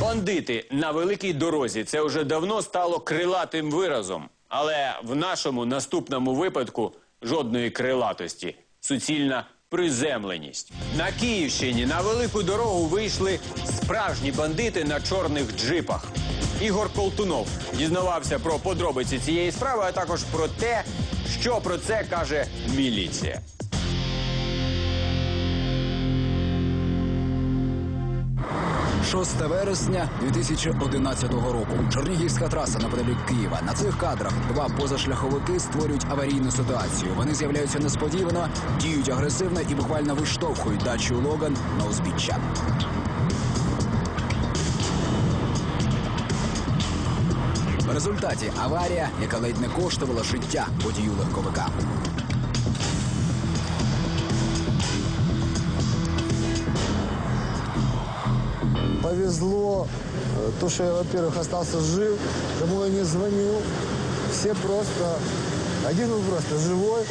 Бандити на великій дорозі це вже давно стало крилатим виразом. Але в нашому наступному випадку жодної крилатості, суцільна приземленість. На Київщині на велику дорогу вийшли справжні бандити на чорних джипах. Ігор Колтунов дізнавався про подробиці цієї справи, а також про те, що про це каже міліція. – 6 вересня 2011 року. Чернігівська траса неподалік Києва. На цих кадрах два позашляховики створюють аварійну ситуацію. Вони з'являються несподівано, діють агресивно і буквально виштовхують дачу Логан на узбіччя. В результаті аварія, яка ледь не коштувала життя водію легковика. Повезло, э, то, что я, во-первых, остался жив, кому я не звоню. Все просто... Один был просто живой.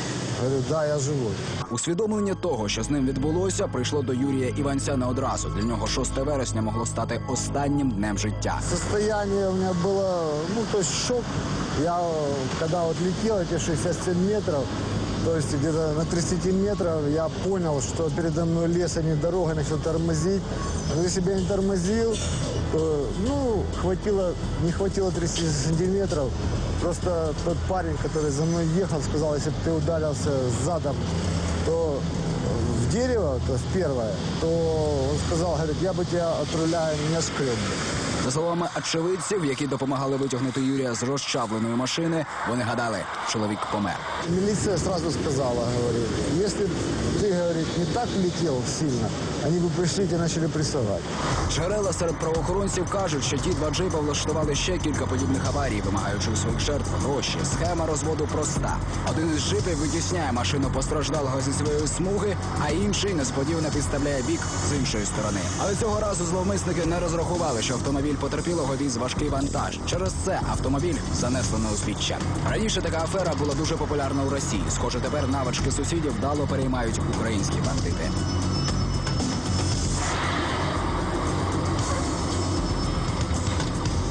Говорю, да, я живой. Усвідомлення того, що з ним відбулося, прийшло до Юрія Іванця не одразу. Для нього 6 вересня могло стати останнім днем життя. Состояние у меня было, ну, то есть шок. Я, э, когда вот летел эти 67 метров, то есть где-то на 30 метров, я понял, что передо мной лес, а не дорога, начал тормозить. Но если бы я не тормозил, то, ну, хватило, не хватило 30 сантиметров. Просто тот парень, который за мной ехал, сказал, если бы ты ударился задом, то в дерево, то есть первое, то он сказал, говорит, я бы тебя от руля не шкреб. За словами очевидців, які допомагали витягнути Юрія з розчавленої машини, вони гадали, чоловік помер. Міліція одразу сказала, говорить, б ты, говорит, не так летел сильно, они бы пришли и начали прессовать. Джерела серед правоохоронців кажуть, що ті два джипа влаштували ще кілька подібних аварій, вимагаючи у своїх жертв гроші. Схема розводу проста. Один із джипів витісняє машину постраждалого зі своєї смуги, а інший несподівано підставляє бік з іншої сторони. Але цього разу зловмисники не розрахували, що автомобіль потерпілого віз важкий вантаж. Через це автомобіль занесло на узбіччя. Раніше така афера була дуже популярна у Росії. Схоже, тепер навички сусідів вдало переймають українські бандити.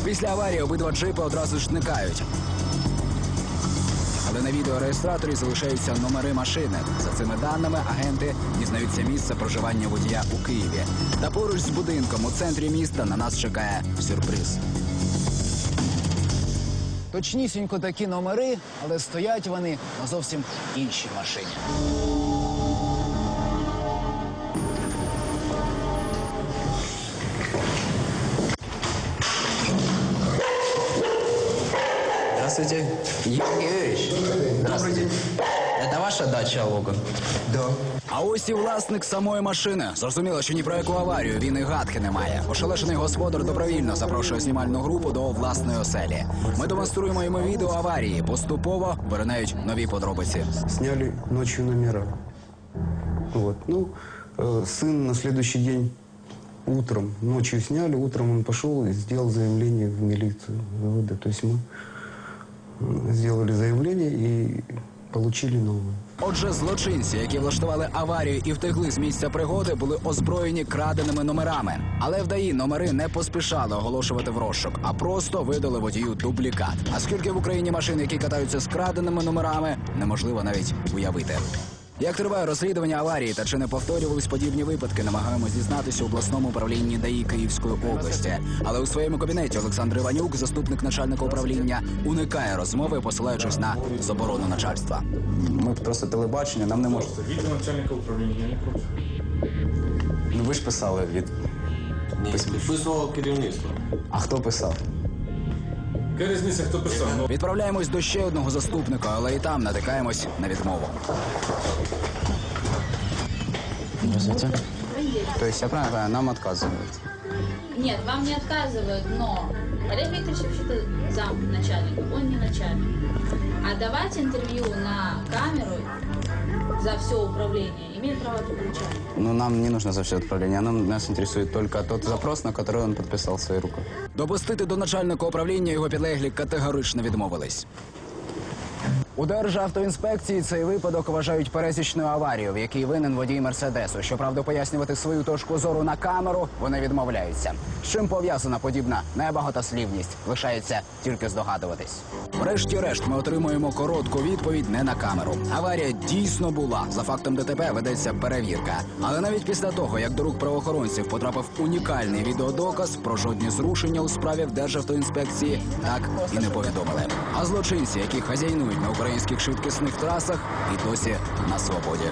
Після аварії обидва джипи одразу ж зникають. Але на відеореєстраторі залишаються номери машини. За цими даними агенти дізнаються місце проживання водія у Києві. Та поруч з будинком у центрі міста на нас чекає сюрприз. Точнісінько такі номери, але стоять вони на зовсім іншій машині. Здравствуйте. Юрий Юрьевич. Здравствуйте. Это ваша дача Логан? Да. А ось і власник самої машини. Зрозуміло, що ні про яку аварію він і гадки не має. Ошелешений господар добровільно запрошує знімальну групу до власної оселі. Ми демонструємо йому відео аварії. Поступово виринають нові подробиці. сняли ночью номера. Вот. Ну, э, сын на следующий день утром, ночью сняли, утром он пошел и сделал заявление в милицию ВВД. То есть мы э, сделали заявление и получили новую. Отже, злочинці, які влаштували аварію і втекли з місця пригоди, були озброєні краденими номерами. Але вдаї номери не поспішали оголошувати в розшук, а просто видали водію дублікат. А скільки в Україні машин, які катаються з краденими номерами, неможливо навіть уявити. Як триває розслідування аварії та чи не повторювались подібні випадки, намагаємось дізнатися у обласному управлінні ДАІ Київської області. Але у своєму кабінеті Олександр Іванюк, заступник начальника управління, уникає розмови, посилаючись на заборону начальства. Ми просто телебачення, нам не можна. Від начальника управління, я не проти. Ну ви ж писали від. Ні, підписувало керівництво. А хто писав? Яка різниця, хто писав? Ну, Відправляємось до ще одного заступника, але і там натикаємось на відмову. Здравствуйте. То есть я правильно понимаю, нам отказывают. Нет, вам не отказывают, но Олег Викторович вообще-то зам начальника, он не начальник. А давать интервью на камеру за все управление имеет право начальник. Но нам не нужно за все управление, Нам, нас интересует только тот запрос, на который он подписал свою руку. Допустити до начальника управління його підлеглі категорично відмовились. У Державтоінспекції цей випадок вважають пересічною аварією, в якій винен водій мерседесу. Щоправда, пояснювати свою точку зору на камеру вони відмовляються. З чим пов'язана подібна небагатослівність, лишається тільки здогадуватись. Врешті-решт, ми отримуємо коротку відповідь не на камеру. Аварія дійсно була. За фактом ДТП ведеться перевірка. Але навіть після того, як до рук правоохоронців потрапив унікальний відеодоказ, про жодні зрушення у справі в Державтоінспекції так і не повідомили. А злочинці, які хазяйнують на українських швидкісних трасах, і досі на свободі.